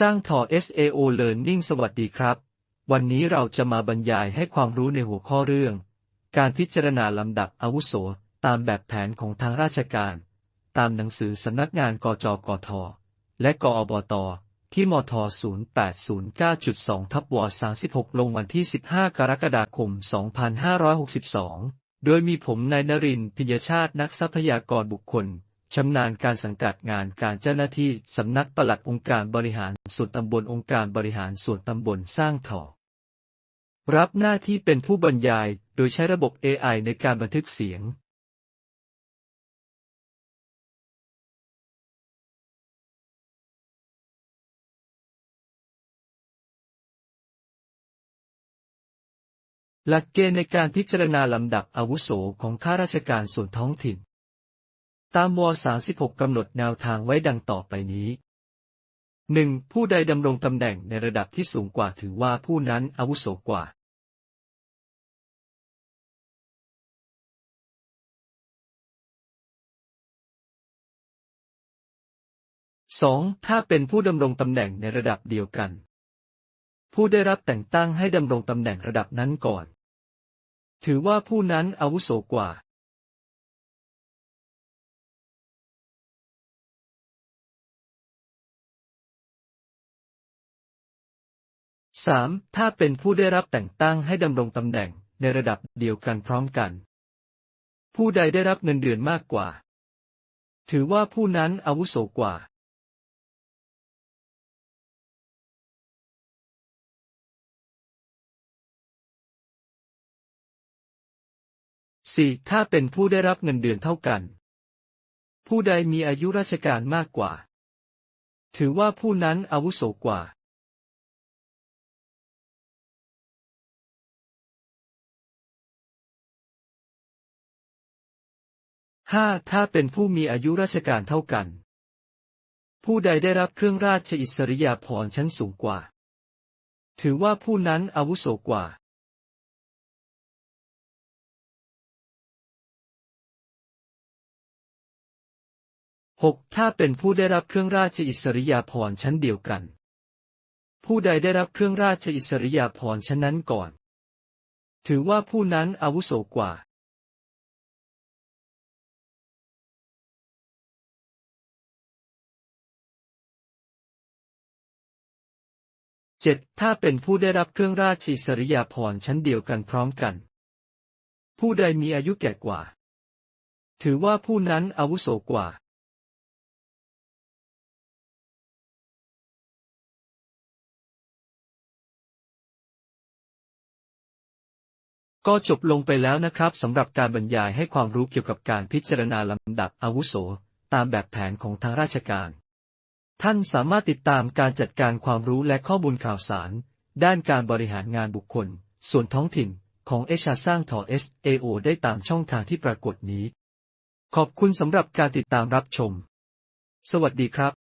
สร้างทอ SAO Learning สวัสดีครับ วันนี้เราจะมาบรรยายให้ความรู้ในหัวข้อเรื่อง การพิจารณาลำดับอาวุโส ตามแบบแผนของทางราชการ ตามหนังสือสำนักงานกจกท และกอบต ที่มท 0809.2ทับว36 ลงวันที่ 15 กรกฎาคม 2562 โดยมีผมนายนรินพิญญชาตินักทรัพยากรบุคคล ชำนาญการสังกัดงานการเจ้าหน้าที่สำนักปลัดองค์การบริหารส่วนตำบลองค์การบริหารส่วนตำบลสร้างถอรับหน้าที่เป็นผู้บรรยายโดยใช้ระบบ AI ในการบันทึกเสียง หลักเกณฑ์ในการพิจารณาลำดับอาวุโสของข้าราชการส่วนท้องถิ่น ตามว 36 กำหนดแนวทางไว้ดังต่อไปนี้ 1. ผู้ใดดำรงตำแหน่งในระดับที่สูงกว่าถือว่าผู้นั้นอาวุโสกว่า 2. ถ้าเป็นผู้ดำรงตำแหน่งในระดับเดียวกัน ผู้ได้รับแต่งตั้งให้ดำรงตำแหน่งระดับนั้นก่อน ถือว่าผู้นั้นอาวุโสกว่า 3. ถ้าเป็นผู้ได้รับแต่งตั้งให้ดำรงตำแหน่งในระดับเดียวกันพร้อมกัน ผู้ใดได้รับเงินเดือนมากกว่า ถือว่าผู้นั้นอาวุโสกว่า 4. ถ้าเป็นผู้ได้รับเงินเดือนเท่ากัน ผู้ใดมีอายุราชการมากกว่า ถือว่าผู้นั้นอาวุโสกว่า 5. ถ้าเป็นผู้มีอายุราชการเท่ากัน ผู้ใดได้รับเครื่องราชอิสริยาภรณ์ชั้นสูงกว่า ถือว่าผู้นั้นอาวุโสกว่า 6. ถ้าเป็นผู้ได้รับเครื่องราชอิสริยาภรณ์ชั้นเดียวกัน ผู้ใดได้รับเครื่องราชอิสริยาภรณ์ชั้นนั้นก่อน ถือว่าผู้นั้นอาวุโสกว่า 7. ถ้าเป็นผู้ได้รับเครื่องราชอิสริยาภรณ์ชั้นเดียวกันพร้อมกัน ผู้ใดมีอายุแก่กว่า ถือว่าผู้นั้นอาวุโสกว่า ก็จบลงไปแล้วนะครับสำหรับการบรรยายให้ความรู้เกี่ยวกับการพิจารณาลำดับอาวุโส ตามแบบแผนของทางราชการ ท่านสามารถติดตามการจัดการความรู้และข้อมูลข่าวสาร ด้านการบริหารงานบุคคล ส่วนท้องถิ่นของเอชาสร้างถอ SAO ได้ตามช่องทางที่ปรากฏนี้ ขอบคุณสำหรับการติดตามรับชม สวัสดีครับ